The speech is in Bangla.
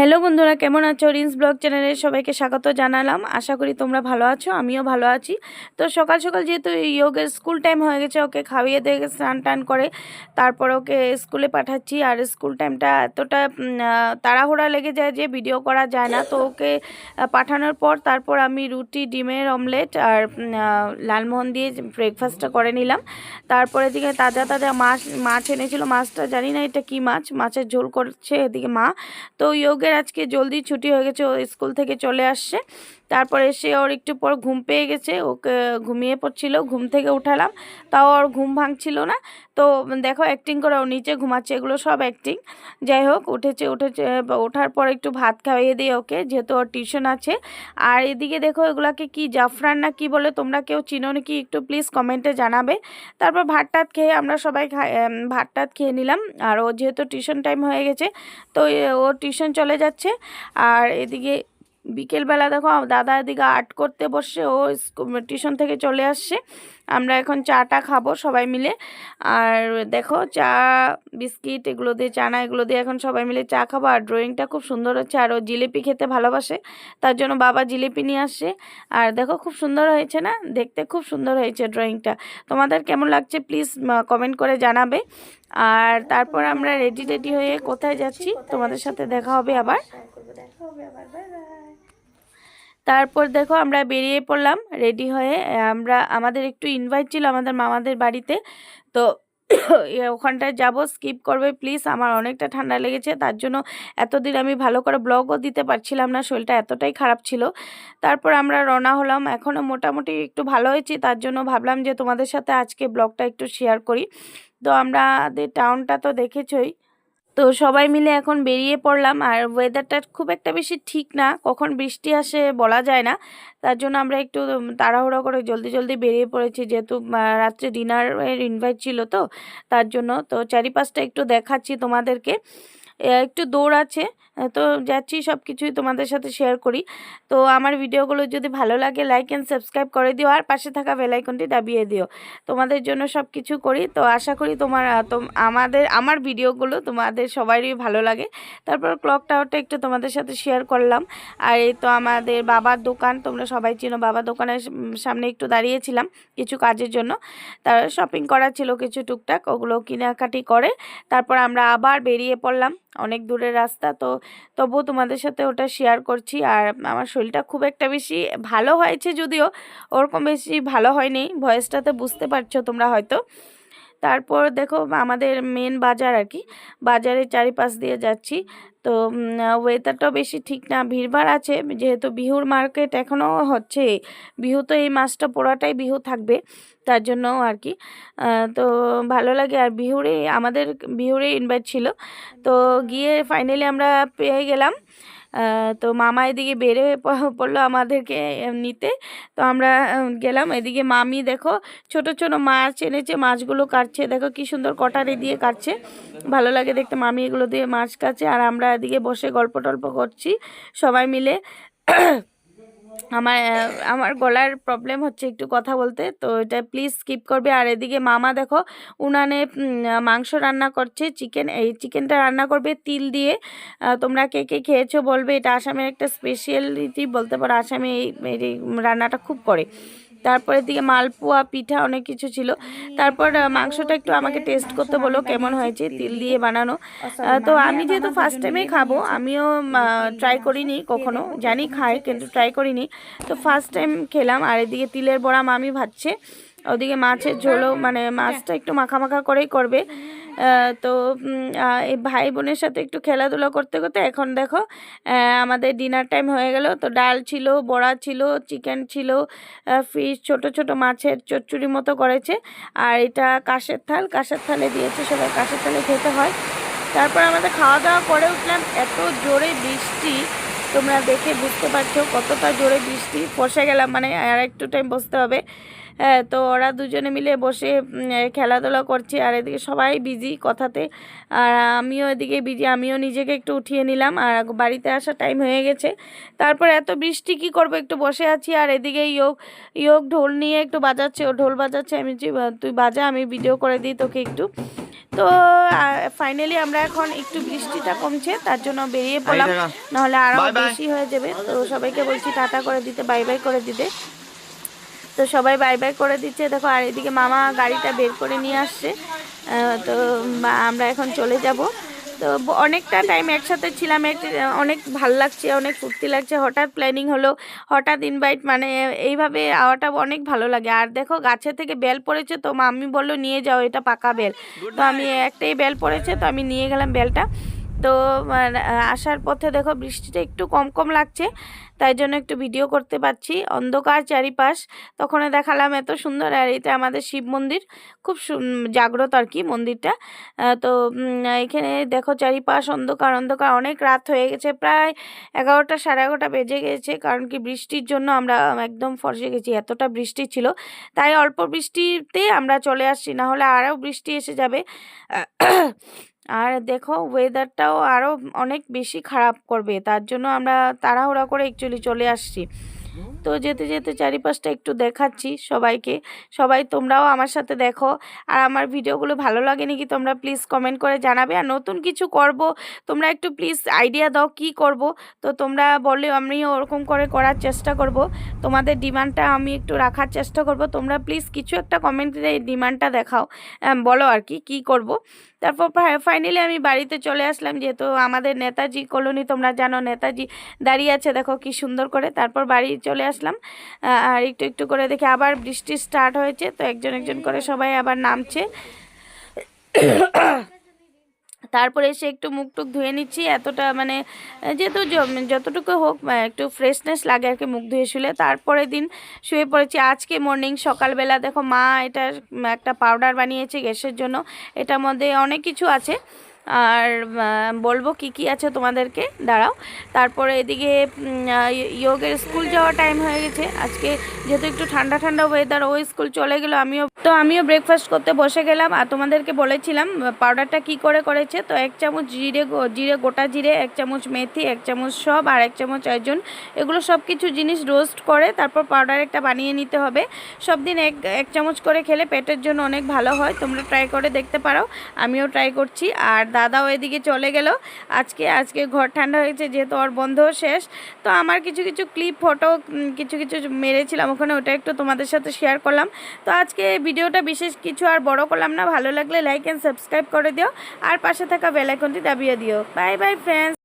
হ্যালো বন্ধুরা, কেমন আছো? রিন্স ব্লগ চ্যানেলে সবাইকে স্বাগত জানালাম। আশা করি তোমরা ভালো আছো, আমিও ভালো আছি। তো সকাল সকাল যেহেতু ইয়োগের স্কুল টাইম হয়ে গেছে, ওকে খাইয়ে দিয়ে স্নান টান করে তারপর ওকে স্কুলে পাঠাচ্ছি। আর স্কুল টাইমটা এতটা তাড়াহুড়া লেগে যায় যে ভিডিও করা যায় না। তো ওকে পাঠানোর পর তারপর আমি রুটি, ডিমের অমলেট আর লালমোহন দিয়ে ব্রেকফাস্টটা করে নিলাম। তারপরে এদিকে তাজা তাজা মাছ মাছ এনেছিল। মাছটা জানি না এটা কি মাছ, মাছের ঝোল করছে এদিকে মা। তো ইয়োগের আজকে জলদি ছুটি হয়ে গেছে, ও স্কুল থেকে চলে আসছে। তারপরে এসে ওর একটু পর ঘুম পেয়ে গেছে, ওকে ঘুমিয়ে পড়ছিল, ঘুম থেকে উঠালাম। তাও ওর ঘুম ভাঙছিল না। তো দেখো অ্যাক্টিং করে ও নিচে ঘুমাচ্ছে, এগুলো সব অ্যাক্টিং যাই হোক, উঠেছে উঠেছে, ওঠার পর একটু ভাত খাইয়ে দিই ওকে, যেহেতু ওর টিউশন আছে। আর এদিকে দেখো এগুলাকে কি, জাফরান না কি বলে, তোমরা কেউ চিনো নাকি? একটু প্লিজ কমেন্টে জানাবে। তারপর ভাত টাত খেয়ে আমরা সবাই ভাত টাত খেয়ে নিলাম। আর ও যেহেতু টিউশন টাইম হয়ে গেছে, তো ও টিউশন চলে যাচ্ছে। আর এদিকে বিকেলবেলা দেখো দাদা এদিকে আর্ট করতে বসে, ও টিউশন থেকে চলে আসছে। আমরা এখন চাটা খাব সবাই মিলে। আর দেখো চা, বিস্কিট এগুলো দিয়ে, চানা এগুলো দিয়ে এখন সবাই মিলে চা খাব। আর ড্রয়িংটা খুব সুন্দর হচ্ছে, আর ও জিলিপি খেতে ভালোবাসে। তার জন্য বাবা জিলিপি নিয়ে আসছে। আর দেখো খুব সুন্দর হয়েছে না? দেখতে খুব সুন্দর হয়েছে ড্রয়িংটা তোমাদের কেমন লাগছে প্লিজ কমেন্ট করে জানাবে। আর তারপর আমরা রেডি রেডি হয়ে কোথায় যাচ্ছি? তোমাদের সাথে দেখা হবে আবার। তারপর দেখো আমরা বেরিয়ে পড়লাম রেডি হয়ে আমরা, আমাদের একটু ইনভাইট ছিল আমাদের মামাদের বাড়িতে। তো ওখানটায় যাব স্কিপ করবে প্লিজ আমার অনেকটা ঠান্ডা লেগেছে, তার জন্য এতদিন আমি ভালো করে ব্লগও দিতে পারছিলাম না, শরীরটা এতটাই খারাপ ছিল। তারপর আমরা রওনা হলাম, এখনও মোটামুটি একটু ভালো হয়েছি, তার জন্য ভাবলাম যে তোমাদের সাথে আজকে ব্লগটা একটু শেয়ার করি। তো আমাদের টাউনটা তো দেখেছই। তো সবাই মিলে এখন বেরিয়ে পড়লাম আর ওয়েদারটা খুব একটা বেশি ঠিক না, কখন বৃষ্টি আসে বলা যায় না। তার জন্য আমরা একটু তাড়াহুড়ো করে জলদি জলদি বেরিয়ে পড়েছি যেহেতু রাত্রে ডিনারের ইনভাইট ছিল তো, তার জন্য। তো চারিপাশটা একটু দেখাচ্ছি তোমাদেরকে। একটু দৌড় আছে তো যাচ্ছি সব কিছুই তোমাদের সাথে শেয়ার করি। তো আমার ভিডিওগুলো যদি ভালো লাগে লাইক অ্যান্ড সাবস্ক্রাইব করে দিও আর পাশে থাকা বেল আইকনটি দাবিয়ে দিও। তোমাদের জন্য সব কিছু করি। তো আশা করি তোমার তোম- আমাদের, আমার ভিডিওগুলো তোমাদের সবারই ভালো লাগে। তারপর ক্লক টাওয়ারটা একটু তোমাদের সাথে শেয়ার করলাম। আর এই তো আমাদের বাবার দোকান, তোমরা সবাই চিনো বাবার দোকানের সামনে একটু দাঁড়িয়েছিলাম কিছু কাজের জন্য। তার শপিং করা ছিল কিছু টুকটাক, ওগুলো কেনাকাটি করে। তারপর আমরা আবার বেরিয়ে পড়লাম। অনেক দূরের রাস্তা, তো তবুও তোমাদের সাথে ওটা শেয়ার করছি। আর আমার শরীরটা খুব একটা বেশি ভালো হয়েছে যদিও, ওরকম বেশি ভালো হয়নি। ভয়েসটাতে বুঝতে পারছ তোমরা হয়তো। তারপর দেখো আমাদের মেন বাজার আর কি। বাজারের চারিপাশ দিয়ে যাচ্ছি। তো ওয়েদারটাও বেশি ঠিক না, ভিড়ভাড় আছে। যেহেতু বিহুর মার্কেট এখনও হচ্ছে, বিহু তো এই মাসটা পুরোটাই বিহু থাকবে, তার জন্য আর কি। তো ভালো লাগে। আর বিহুরে আমাদের বিহুরে ইনভাইট ছিল। তো গিয়ে ফাইনালি আমরা পেয়ে গেলাম। তো মামা এদিকে বেড়ে পড়ল আমাদেরকে নিতে। তো আমরা গেলাম। এদিকে মামি দেখো, ছোট ছোট মাছ এনেছে, মাছগুলো কাটছে। দেখো কি সুন্দর কটারে দিয়ে কাটছে। ভালো লাগে দেখতে মামি এগুলো দিয়ে মাছ কাটছে। আর আমরা এদিকে বসে গল্প টল্প করছি সবাই মিলে। আমার আমার গলার প্রবলেম হচ্ছে একটু কথা বলতে, তো এটা প্লিজ স্কিপ করবে। আর এদিকে মামা দেখো, উনানে মাংস রান্না করছে চিকেন এই চিকেনটা রান্না করবে, তিল দিয়ে। তোমরা কে কে খেয়েছো বলবে, এটা আসামের একটা স্পেশালিটি বলতে পারো, আসামে এই রান্নাটা খুব করে। তারপরে দিকে মালপোয়া, পিঠা অনেক কিছু ছিল। তারপর মাংসটা একটু আমাকে টেস্ট করতে বলো কেমন হয়েছে, তিল দিয়ে বানানো। তো আমি যেহেতু ফার্স্ট টাইমেই খাব, আমিও ট্রাই করিনি কখনো, জানি খাই কিন্তু ট্রাই করিনি। তো ফার্স্ট টাইম খেলাম, আর এদিকে তিলের বড়া মামি ভাজছে। ওদিকে মাছের ঝোলও মানে মাছটা একটু মাখা মাখা করেই করবে। তো এই ভাই বোনের সাথে একটু খেলাধুলা করতে করতে এখন দেখো আমাদের ডিনার টাইম হয়ে গেল। তো ডাল ছিল, বড়া ছিল চিকেন ছিল ফিশ ছোট ছোট মাছের চচ্চড়ি মতো করেছে। আর এটা কাঁসের থাল, কাঁসের থালে দিয়েছে সবাই, কাঁসের থালে খেতে হয়। তারপর আমাদের খাওয়া দাওয়া করে উঠলাম, এত জোরে বৃষ্টি। তোমরা দেখে বুঝতে পারছ কতটা জোরে বৃষ্টি বসে গেলাম মানে আর একটু টাইম বসতে হবে। হ্যাঁ তো ওরা দুজনে মিলে বসে খেলাধুলা করছে, আর এদিকে সবাই বিজি কথাতে। আর আমিও এদিকে বিজি আমিও নিজেকে একটু উঠিয়ে নিলাম, আর বাড়িতে আসার টাইম হয়ে গেছে। তারপর এত বৃষ্টি, কি করব? একটু বসে আছি, আর এদিকে ইয়োগ ইয়োগ ঢোল নিয়ে একটু বাজাচ্ছে, ও ঢোল বাজাচ্ছে, আমি তুই বাজা, আমি ভিডিও করে দিই তোকে একটু। তো ফাইনালি আমরা এখন একটু বৃষ্টিটা কমছে তার জন্য বেরিয়ে পড়লাম। নাহলে আরও bye. বেশি হয়ে যাবে। তো সবাইকে বলছি টাটা করে দিতে বাই বাই করে দিতে। তো সবাই বাই বাই করে দিচ্ছে। দেখো আর এদিকে মামা গাড়িটা বের করে নিয়ে আসছে। তো আমরা এখন চলে যাব। তো অনেকটা টাইম একসাথে ছিলাম এক অনেক ভালো লাগছে অনেক ফুর্তি লাগছে। হঠাৎ প্ল্যানিং হলো হঠাৎ ইনভাইট মানে এইভাবে আওয়াটা অনেক ভালো লাগে। আর দেখো গাছে থেকে বেল পড়েছে তো মাম্মি বলল নিয়ে যাও এটা পাকা বেল। তো আমি একটাই বেল পড়েছে তো আমি নিয়ে গেলাম বেলটা। তো মানে, আসার পথে দেখো বৃষ্টিটা একটু কম কম লাগছে তাই জন্য একটু ভিডিও করতে পারছি। অন্ধকার চারিপাশ তখন দেখালাম এত সুন্দর আর এটা আমাদের শিব মন্দির। খুব জাগ্রত আর কি মন্দিরটা। তো এখানে দেখো চারিপাশ অন্ধকার অন্ধকার অনেক রাত হয়ে গেছে প্রায় এগারোটা সাড়ে এগারোটা বেজে গেছে কারণ কি বৃষ্টির জন্য আমরা একদম ফসে গেছি এতটা বৃষ্টি ছিল। তাই অল্প বৃষ্টিতে আমরা চলে আসছি না হলে আরও বৃষ্টি এসে যাবে। আর দেখো ওয়েদারটাও আরও অনেক বেশি খারাপ করবে। তার জন্য আমরা তাড়াহুড়া করে একচুয়ালি চলে আসছি। তো যেতে যেতে চারিপাশটা একটু দেখাচ্ছি সবাইকে। সবাই তোমরাও আমার সাথে দেখো। আর আমার ভিডিওগুলো ভালো লাগে নাকি তোমরা প্লিজ কমেন্ট করে জানাবে। আর নতুন কিছু করব, তোমরা একটু প্লিজ আইডিয়া দাও কি করব। তো তোমরা বললে আমি ওরকম করে করার চেষ্টা করব। তোমাদের ডিমান্ডটা আমি একটু রাখার চেষ্টা করব। তোমরা প্লিজ কিছু একটা কমেন্ট করে ডিমান্ডটা দেখাও। বলো আর কি, কী করব। তারপর ফাইনালি আমি বাড়িতে চলে আসলাম। যেহেতু আমাদের নেতাজি কলোনি তোমরা জানো নেতাজি দাঁড়িয়ে আছে, দেখো কি সুন্দর করে। তারপর বাড়ি চলে আসলাম। আর একটু একটু করে দেখি, আবার বৃষ্টি স্টার্ট হয়েছে, তো একজন একজন করে সবাই আবার নামছে। তারপরে এসে একটু মুখ টুক ধুয়ে নিচ্ছি, এতটা মানে যেহেতু যতটুকু হোক একটু ফ্রেশনেস লাগে আর কি মুখ ধুয়ে শুলে। তারপরে দিন শুয়ে পড়েছি। আজকে মর্নিং সকালবেলা দেখো মা এটা, একটা পাউডার বানিয়েছে গ্যাসের জন্য। এটার মধ্যে অনেক কিছু আছে। আর বলব কি কি আছে তোমাদেরকে? দাঁড়াও। তারপরে এদিকে ইয়োগের স্কুল যাওয়ার টাইম হয়ে গেছে। আজকে যেহেতু একটু ঠান্ডা ঠান্ডা ওয়েদার ওই স্কুল চলে গেলো, আমিও তো আমিও ব্রেকফাস্ট করতে বসে গেলাম আর তোমাদেরকে বলেছিলাম পাউডারটা কি করে করেছে? তো এক চামচ জিরে জিরে, গোটা জিরে, এক চামচ মেথি, এক চামচ সব আর এক চামচ অর্জুন। এগুলো সব কিছু জিনিস রোস্ট করে তারপর পাউডার একটা বানিয়ে নিতে হবে। সব দিন এক এক চামচ করে খেলে পেটের জন্য অনেক ভালো হয়। তোমরা ট্রাই করে দেখতে পারো, আমিও ট্রাই করছি। আর দাদাও এদিকে চলে গেল। আজকে আজকে ঘর ঠান্ডা হয়েছে যেহেতু ওর বন্ধও শেষ। তো আমার কিছু কিছু ক্লিপ ফটো কিছু কিছু মেরেছিলাম, ওখানে ওটা একটু তোমাদের সাথে শেয়ার করলাম। তো আজকে ভিডিওটা বিশেষ কিছু আর বড় করলাম না। ভালো লাগলে লাইক অ্যান্ড সাবস্ক্রাইব করে দিও। আর পাশে থাকা বেলাইকনটি দাবিয়ে দিও। Bye bye friends